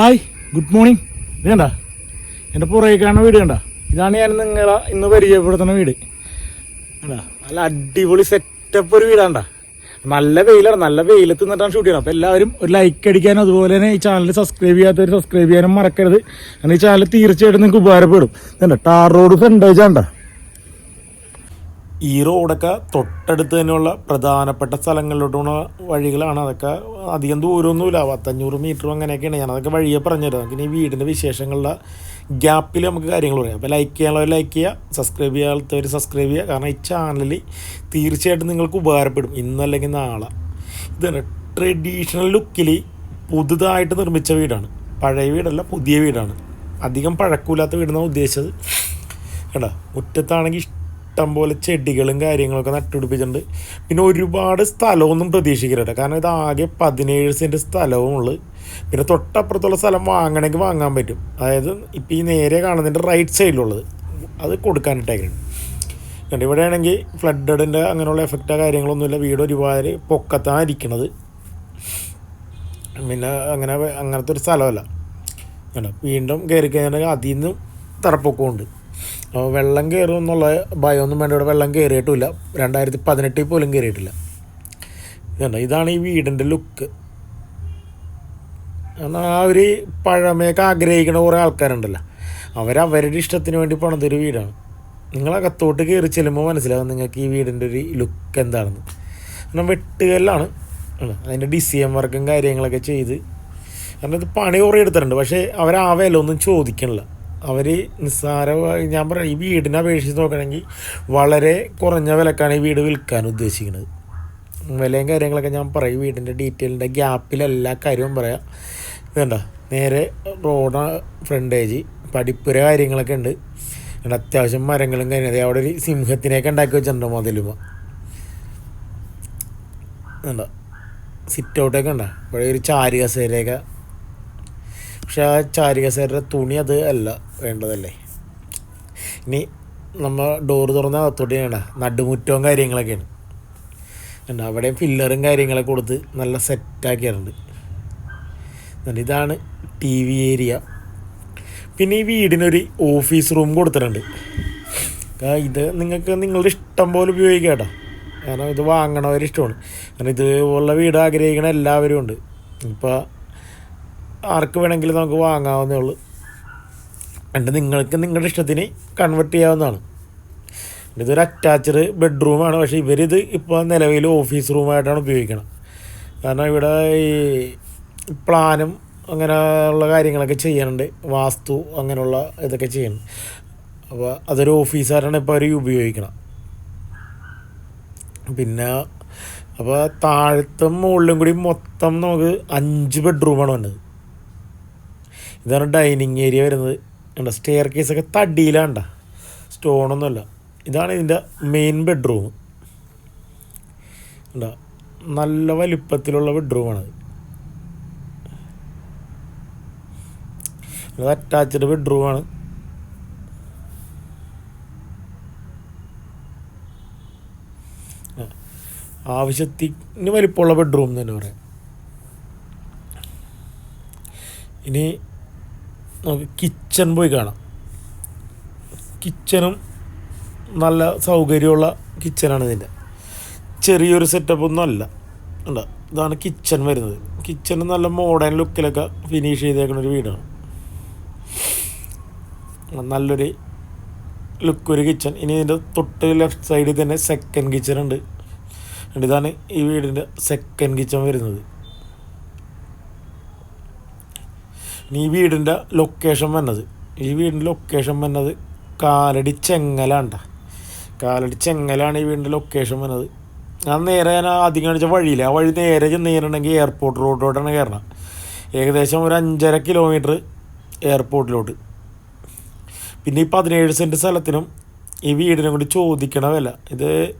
Hi good morning കണ്ട? എന്റെ പുറകെ കാണുന്ന വീട് കണ്ട? ഇതാണ് ഞാൻ നിങ്ങളെ ഇന്ന് പരിചയപ്പെടുത്തുന്ന വീട്. കണ്ട? നല്ല അടിപൊളി സെറ്റപ്പ് ഒരു വീടാണ്ട നല്ല വെയിലാണ് നല്ല വെയിലത്ത് നിന്നിട്ടാണ് ഷൂട്ട് ചെയ്യണം അപ്പോൾ എല്ലാവരും ഒരു ലൈക്ക് അടിക്കാനും അതുപോലെ തന്നെ ഈ ചാനൽ സബ്സ്ക്രൈബ് ചെയ്യാത്തവർ സബ്സ്ക്രൈബ് ചെയ്യാനും മറക്കരുത്. കാരണം ഈ ചാനൽ തീർച്ചയായിട്ടും നിങ്ങൾക്ക് ഉപകാരപ്പെടും. എന്താ ടാർ റോഡ് ഫ്രണ്ടേജ് ആണ്ട ഈ റോഡൊക്കെ തൊട്ടടുത്ത് തന്നെയുള്ള പ്രധാനപ്പെട്ട സ്ഥലങ്ങളിലോട്ടുള്ള വഴികളാണ്. അതൊക്കെ അധികം ദൂരമൊന്നുമില്ല. പത്തഞ്ഞൂറ് മീറ്ററും അങ്ങനെയൊക്കെയാണ്. ഞാൻ അതൊക്കെ വഴിയെ പറഞ്ഞുതരാം. നമുക്ക് ഇനി വീടിന്റെ വിശേഷങ്ങളുടെ ഗ്യാപ്പിൽ നമുക്ക് കാര്യങ്ങൾ പറയാം. അപ്പോൾ ലൈക്ക് ചെയ്യാനുള്ളവർ ലൈക്ക് ചെയ്യുക. സബ്സ്ക്രൈബ് ചെയ്യാത്തവർ സബ്സ്ക്രൈബ് ചെയ്യുക. കാരണം ഈ ചാനലിൽ തീർച്ചയായിട്ടും നിങ്ങൾക്ക് ഉപകാരപ്പെടും. ഇന്നല്ലെങ്കിൽ നാളെ. ഇതാണ് ട്രഡീഷണൽ ലുക്കിൽ പുതുതായിട്ട് നിർമ്മിച്ച വീടാണ്. പഴയ വീടല്ല പുതിയ വീടാണ്. അധികം പഴക്കമില്ലാത്ത വീടെന്നാണ് ഉദ്ദേശിച്ചത്. കേട്ടോ മുറ്റത്താണെങ്കിൽ ഇഷ്ടം പോലെ ചെടികളും കാര്യങ്ങളൊക്കെ നട്ടുപിടിപ്പിച്ചിട്ടുണ്ട്. പിന്നെ ഒരുപാട് സ്ഥലമൊന്നും പ്രതീക്ഷിക്കരുത്. കാരണം ഇത് ആകെ പതിനേഴ് സെന്റ് സ്ഥലവും ഉള്ളു. പിന്നെ തൊട്ടപ്പുറത്തുള്ള സ്ഥലം വാങ്ങണമെങ്കിൽ വാങ്ങാൻ പറ്റും. അതായത് ഇപ്പം ഈ നേരെ കാണുന്നതിന്റെ റൈറ്റ് സൈഡിലുള്ളത് അത് കൊടുക്കാനിട്ടേക്കാണ് കണ്ട്? ഇവിടെ ആണെങ്കിൽ ഫ്ലഡഡിന്റെ അങ്ങനെയുള്ള എഫക്റ്റോ കാര്യങ്ങളൊന്നുമില്ല. വീട് ഒരുപാട് പൊക്കത്താണ് ഇരിക്കണത് പിന്നെ അങ്ങനെ അങ്ങനത്തെ ഒരു സ്ഥലമല്ല. വീണ്ടും കയറി കഴിഞ്ഞാൽ അതിൽ നിന്നും തറപ്പൊക്കമുണ്ട് വെള്ളം കയറും എന്നുള്ള ഭയമൊന്നും വേണ്ട. ഇവിടെ വെള്ളം കയറിയിട്ടില്ല രണ്ടായിരത്തി പതിനെട്ടിൽ പോലും കയറിയിട്ടില്ല. ഇതാണ് ഈ വീടിന്റെ ലുക്ക്. എന്നാൽ ആ ഒരു പഴമയൊക്കെ ആഗ്രഹിക്കുന്ന കുറേ ആൾക്കാരുണ്ടല്ലോ. അവരവരുടെ ഇഷ്ടത്തിന് വേണ്ടി പണിതൊരു വീടാണ്. നിങ്ങളകത്തോട്ട് കയറി ചെല്ലുമ്പോൾ മനസ്സിലാകും നിങ്ങൾക്ക് ഈ വീടിന്റെ ഒരു ലുക്ക് എന്താണെന്ന്. കാരണം വെട്ടുകല്ലാണ്. അതിന്റെ ഡിസൈൻ വർക്കും കാര്യങ്ങളൊക്കെ ചെയ്ത്. കാരണം ഇത് പണി കുറേ എടുത്തിട്ടുണ്ട്. പക്ഷേ അവരാവേലൊന്നും ചോദിക്കണില്ല. അവർ നിസ്സാര ഞാൻ പറയാം ഈ വീടിനെ അപേക്ഷിച്ച് നോക്കണമെങ്കിൽ വളരെ കുറഞ്ഞ വിലക്കാണ് ഈ വീട് വിൽക്കാൻ ഉദ്ദേശിക്കുന്നത്. വിലയും കാര്യങ്ങളൊക്കെ ഞാൻ പറയും വീടിന്റെ ഡീറ്റെയിലിന്റെ ഗ്യാപ്പിൽ എല്ലാ കാര്യവും പറയാം. വേണ്ട നേരെ റോഡ് ഫ്രണ്ടേജ് പഠിപ്പുര കാര്യങ്ങളൊക്കെ ഉണ്ട്. പിന്നെ അത്യാവശ്യം മരങ്ങളും കാര്യം അവിടെ ഒരു സിംഹത്തിനെയൊക്കെ ഉണ്ടാക്കി വെച്ചിട്ടുണ്ട് മതിലുമ വേണ്ട സിറ്റ് ഔട്ടൊക്കെ ഉണ്ടോ? ഇവിടെ ഒരു ചാരി കസേരയൊക്കെ പക്ഷെ ആ ചാരികസേരുടെ തുണി അത് അല്ല വേണ്ടതല്ലേ? ഇനി നമ്മൾ ഡോറ് തുറന്ന അകത്തോട്ട് ചെയ്യണ്ട നടുമുറ്റവും കാര്യങ്ങളൊക്കെയാണ്. ഉണ്ട് അവിടെയും ഫില്ലറും കാര്യങ്ങളൊക്കെ കൊടുത്ത് നല്ല സെറ്റാക്കിയിട്ടുണ്ട് എന്നിട്ട് ഇതാണ് ടി വി ഏരിയ പിന്നെ ഈ വീടിനൊരു ഓഫീസ് റൂം കൊടുത്തിട്ടുണ്ട്. ഇത് നിങ്ങൾക്ക് നിങ്ങളുടെ ഇഷ്ടം പോലെ ഉപയോഗിക്കാം കേട്ടോ. കാരണം ഇത് വാങ്ങണവരിഷ്ടമാണ് കാരണം ഇതുപോലുള്ള വീട് ആഗ്രഹിക്കണ എല്ലാവരും ഉണ്ട്. ഇപ്പോൾ ആർക്ക് വേണമെങ്കിലും നമുക്ക് വാങ്ങാവുന്നേ ഉള്ളൂ. എന്നിട്ട് നിങ്ങൾക്ക് നിങ്ങളുടെ ഇഷ്ടത്തിന് കൺവെർട്ട് ചെയ്യാവുന്നതാണ്. ഇതൊരു അറ്റാച്ച്ഡ് ബെഡ്റൂമാണ് പക്ഷേ ഇവരിത് ഇപ്പോൾ നിലവിൽ ഓഫീസ് റൂമായിട്ടാണ് ഉപയോഗിക്കണം കാരണം ഇവിടെ ഈ പ്ലാനും അങ്ങനെയുള്ള കാര്യങ്ങളൊക്കെ ചെയ്യാനുണ്ട് വാസ്തു അങ്ങനെയുള്ള ഇതൊക്കെ ചെയ്യണം അപ്പോൾ അതൊരു ഓഫീസാരാണ് ഇപ്പോൾ അവർ ഉപയോഗിക്കണം പിന്നെ അപ്പോൾ താഴത്തും മുകളിലും കൂടി മൊത്തം നമുക്ക് അഞ്ച് ബെഡ്റൂമാണ് വന്നത്. ഇതാണ് ഡൈനിങ് ഏരിയ വരുന്നത്. കണ്ട? സ്റ്റെയർ കേസൊക്കെ തടിയിലാണ്ട സ്റ്റോണൊന്നുമല്ല ഇതാണ് ഇതിന്റെ മെയിൻ ബെഡ്റൂം കണ്ട? നല്ല വലിപ്പത്തിലുള്ള ബെഡ്റൂമാണത് അറ്റാച്ച്ഡ് ബെഡ്റൂമാണ് ആവശ്യത്തിന് വലിപ്പമുള്ള ബെഡ്റൂം തന്നെ പറയാം. ഇനി നമുക്ക് കിച്ചൺ പോയി കാണാം. കിച്ചണും നല്ല സൗകര്യമുള്ള കിച്ചണാണ് ഇതിന്റെ. ചെറിയൊരു സെറ്റപ്പ് ഒന്നും അല്ല. ഉണ്ട് ഇതാണ് കിച്ചൺ വരുന്നത്. കിച്ചൺ നല്ല മോഡേൺ ലുക്കിലൊക്കെ ഫിനിഷ് ചെയ്തേക്കുന്ന ഒരു വീടാണ്. നല്ലൊരു ലുക്ക് ഒരു കിച്ചൺ ഇനി ഇതിന്റെ തൊട്ട് ലെഫ്റ്റ് സൈഡിൽ തന്നെ സെക്കൻഡ് കിച്ചൺ ഉണ്ട്. ഇതാണ് ഈ വീടിന്റെ സെക്കൻഡ് കിച്ചൺ വരുന്നത് ഇനി ഈ വീടിന്റെ ലൊക്കേഷൻ വന്നത്. ഈ വീടിന്റെ ലൊക്കേഷൻ വന്നത് കാലടി ചെങ്ങലാണ്ട. കാലടി ചെങ്ങലാണ് ഈ വീടിന്റെ ലൊക്കേഷൻ വന്നത്. ഞാൻ നേരെ ഞാൻ ആദ്യം കാണിച്ച വഴിയില്ല? ആ വഴി നേരെ ചെന്ന് എയർപോർട്ട് റോഡിലോട്ടാണ് കയറണം ഏകദേശം ഒരു അഞ്ചര കിലോമീറ്റർ എയർപോർട്ടിലോട്ട് പിന്നെ ഈ പതിനേഴ് സെന്റ് സ്ഥലത്തിനും ഈ വീടിനും കൂടി ചോദിക്കണ വില. ഇത്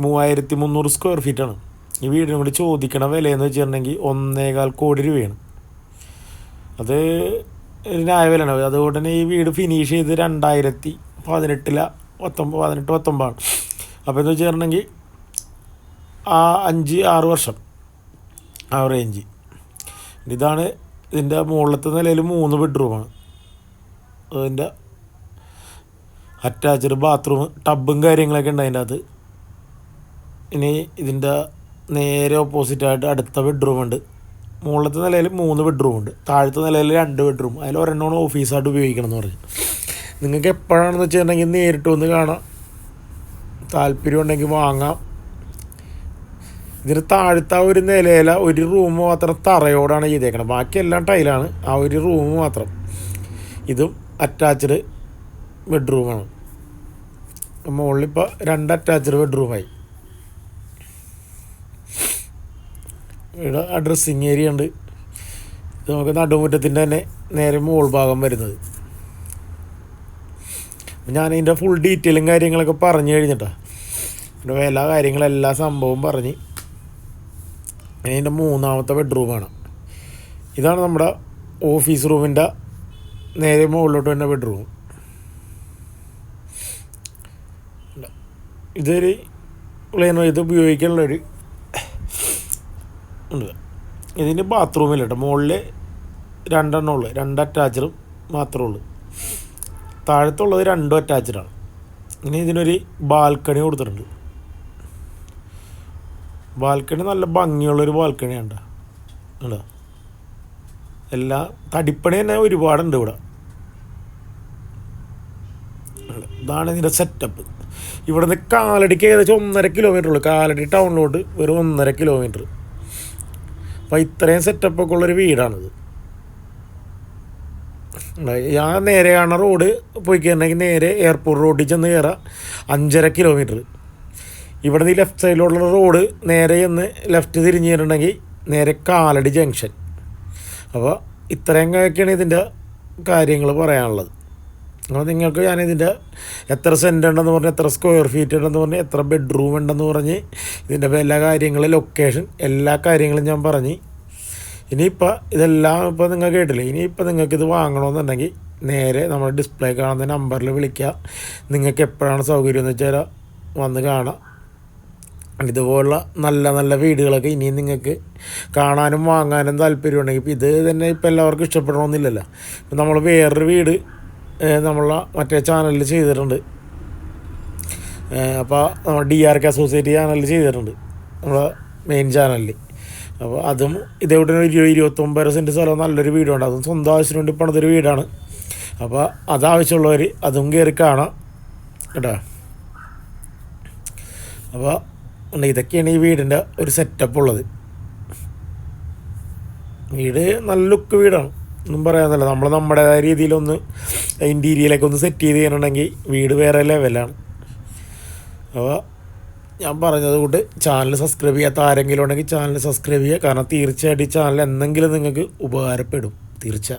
മൂവായിരത്തി മുന്നൂറ് സ്ക്വയർ ഫീറ്റാണ് ഈ വീടിനും കൂടി ചോദിക്കണ വിലയെന്ന് വെച്ചിട്ടുണ്ടെങ്കിൽ ഒന്നേകാൽ കോടി രൂപയാണ്. അത് ഒരു ന്യായവിലാണ് അതുകൊണ്ട് തന്നെ ഈ വീട് ഫിനിഷ് ചെയ്ത് രണ്ടായിരത്തി പതിനെട്ടില പത്തൊമ്പത് പതിനെട്ട് പത്തൊമ്പതാണ്. അപ്പോൾ എന്ന് വെച്ചിട്ടുണ്ടെങ്കിൽ ആ അഞ്ച് ആറ് വർഷം ആ റേഞ്ച് ഇതാണ് ഇതിന്റെ മുകളിലത്തെ നിലയിൽ മൂന്ന് ബെഡ്റൂമാണ് അതിന്റെ അറ്റാച്ച്ഡ് ബാത്റൂം ടബും കാര്യങ്ങളൊക്കെ ഉണ്ട് അതിന്റെ അകത്ത്. ഇനി ഇതിന്റെ നേരെ ഓപ്പോസിറ്റായിട്ട് അടുത്ത ബെഡ്റൂം ഉണ്ട്. മുകളിലത്തെ നിലയിൽ മൂന്ന് ബെഡ്റൂം ഉണ്ട്. താഴത്തെ നിലയിൽ രണ്ട് ബെഡ്റൂം അതിൽ ഒരെണ്ണമാണ് ഓഫീസായിട്ട് ഉപയോഗിക്കണം എന്ന് പറഞ്ഞു. നിങ്ങൾക്ക് എപ്പോഴാണെന്ന് വെച്ചിട്ടുണ്ടെങ്കിൽ നേരിട്ട് ഒന്ന് കാണാം. താല്പര്യം ഉണ്ടെങ്കിൽ വാങ്ങാം. ഇതിന് താഴത്തെ ആ ഒരു നിലയില ഒരു റൂം മാത്രം തറയോടാണ് ചെയ്തേക്കണം ബാക്കിയെല്ലാം ടൈലാണ് ആ ഒരു റൂം മാത്രം. ഇതും അറ്റാച്ച്ഡ് ബെഡ്റൂമാണ് മുകളിലിപ്പോൾ രണ്ട് അറ്റാച്ച്ഡ് ബെഡ്റൂമായി ഇവിടെ ഡ്രസ്സിങ് ഏരിയ ഉണ്ട്. ഇത് നമുക്ക് നടുമുറ്റത്തിന്റെ തന്നെ നേരെ മോൾ ഭാഗം വരുന്നത്. ഞാൻ ഇതിന്റെ ഫുൾ ഡീറ്റെയിലും കാര്യങ്ങളൊക്കെ പറഞ്ഞു കഴിഞ്ഞിട്ടാ. എന്റെ വില കാര്യങ്ങളെല്ലാ സംഭവവും പറഞ്ഞ് ഇനി ഇതിന്റെ മൂന്നാമത്തെ ബെഡ്റൂമാണ് ഇതാണ് നമ്മുടെ ഓഫീസ് റൂമിന്റെ നേരെ മുകളിലോട്ട് വരുന്ന ബെഡ്റൂം ഇതൊരു പ്ലെയിനോ ഇത് ഉപയോഗിക്കാനുള്ളൊരു ഉണ്ട്. ഇതിന് ബാത്റൂമില്ല കേട്ടോ മുകളിൽ രണ്ടെണ്ണം ഉള്ളു. രണ്ട് അറ്റാച്ചറും മാത്രമേ ഉള്ളൂ. താഴത്തുള്ളത് രണ്ടും അറ്റാച്ചഡാണ്. ഇനി ഇതിനൊരു ബാൽക്കണി കൊടുത്തിട്ടുണ്ട്. ബാൽക്കണി നല്ല ഭംഗിയുള്ളൊരു ബാൽക്കണിയാണ് ഉണ്ടോ എല്ലാ തടിപ്പണി തന്നെ ഒരുപാടുണ്ട് ഇവിടെ. ഇതാണ് ഇതിന്റെ സെറ്റപ്പ് ഇവിടുന്ന് കാലടിക്ക് ഏകദേശം ഒന്നര കിലോമീറ്റർ ഉള്ളൂ. കാലടി ടൗണിലോട്ട് വെറും ഒന്നര കിലോമീറ്റർ അപ്പം ഇത്രയും സെറ്റപ്പൊക്കെ ഉള്ളൊരു വീടാണിത്. ഞാൻ നേരെ കാണുന്ന റോഡ് പോയി കയറണമെങ്കിൽ നേരെ എയർപോർട്ട് റോഡിൽ ചെന്ന് കയറാം. അഞ്ചര കിലോമീറ്റർ ഇവിടെ നിന്ന് ലെഫ്റ്റ് സൈഡിലുള്ള റോഡ് നേരെ ചെന്ന് ലെഫ്റ്റ് തിരിഞ്ഞ് കയറണമെങ്കിൽ നേരെ കാലടി ജംഗ്ഷൻ അപ്പോൾ ഇത്രയൊക്കെയാണ് ഇതിന്റെ കാര്യങ്ങൾ പറയാനുള്ളത്. അപ്പോൾ നിങ്ങൾക്ക് ഞാനിതിന്റെ എത്ര സെന്റ് ഉണ്ടെന്ന് പറഞ്ഞ് എത്ര സ്ക്വയർ ഫീറ്റ് ഉണ്ടെന്ന് പറഞ്ഞ് എത്ര ബെഡ്റൂം ഉണ്ടെന്ന് പറഞ്ഞ് ഇതിന്റെ എല്ലാ കാര്യങ്ങളും ലൊക്കേഷൻ എല്ലാ കാര്യങ്ങളും ഞാൻ പറഞ്ഞ്. ഇനിയിപ്പോൾ ഇതെല്ലാം ഇപ്പോൾ നിങ്ങൾ കേട്ടില്ലേ? ഇനിയിപ്പോൾ നിങ്ങൾക്ക് ഇത് വാങ്ങണമെന്നുണ്ടെങ്കിൽ നേരെ നമ്മുടെ ഡിസ്പ്ലേ കാണുന്ന നമ്പറിൽ വിളിക്കുക. നിങ്ങൾക്ക് എപ്പോഴാണ് സൗകര്യം എന്ന് വെച്ചാൽ വന്ന് കാണാം. ഇതുപോലുള്ള നല്ല നല്ല വീടുകളൊക്കെ ഇനിയും നിങ്ങൾക്ക് കാണാനും വാങ്ങാനും താല്പര്യമുണ്ടെങ്കിൽ ഇപ്പോൾ ഇത് തന്നെ ഇപ്പോൾ എല്ലാവർക്കും ഇഷ്ടപ്പെടണമെന്നില്ലല്ലോ. ഇപ്പം നമ്മൾ വേറൊരു വീട് നമ്മളെ മറ്റേ ചാനലിൽ ചെയ്തിട്ടുണ്ട്. അപ്പോൾ നമ്മൾ ഡി ആർ കെ അസോസിയേറ്റ് ചാനലിൽ ചെയ്തിട്ടുണ്ട് നമ്മളെ മെയിൻ ചാനലിൽ അപ്പോൾ അതും ഇതേവിടെ ഒരു ഇരു- ഇരുപത്തൊമ്പത് സെന്റ് സ്ഥലം നല്ലൊരു വീടുണ്ട് അതും സ്വന്തം ആവശ്യത്തിന് വേണ്ടി പണിതൊരു വീടാണ്. അപ്പോൾ അതാവശ്യമുള്ളവർ അതും കയറി കാണാം. കേട്ടോ? അപ്പോൾ ഇതൊക്കെയാണ് ഈ വീടിന്റെ ഒരു സെറ്റപ്പ് ഉള്ളത്. വീട് നല്ല ലുക്ക് വീടാണ്. ഒന്നും പറയാനല്ല നമ്മൾ നമ്മുടേതായ രീതിയിലൊന്ന് ഇന്റീരിയലൊക്കെ ഒന്ന് സെറ്റ് ചെയ്ത് ചെയ്യണമെങ്കിൽ വീട് വേറെ ലെവലാണ് അപ്പോൾ ഞാൻ പറഞ്ഞത് കൊണ്ട് ചാനൽ സബ്സ്ക്രൈബ് ചെയ്യാത്ത ആരെങ്കിലും ഉണ്ടെങ്കിൽ ചാനൽ സബ്സ്ക്രൈബ് ചെയ്യുക. കാരണം തീർച്ചയായിട്ടും ഈ ചാനൽ എന്തെങ്കിലും നിങ്ങൾക്ക് ഉപകാരപ്പെടും. തീർച്ച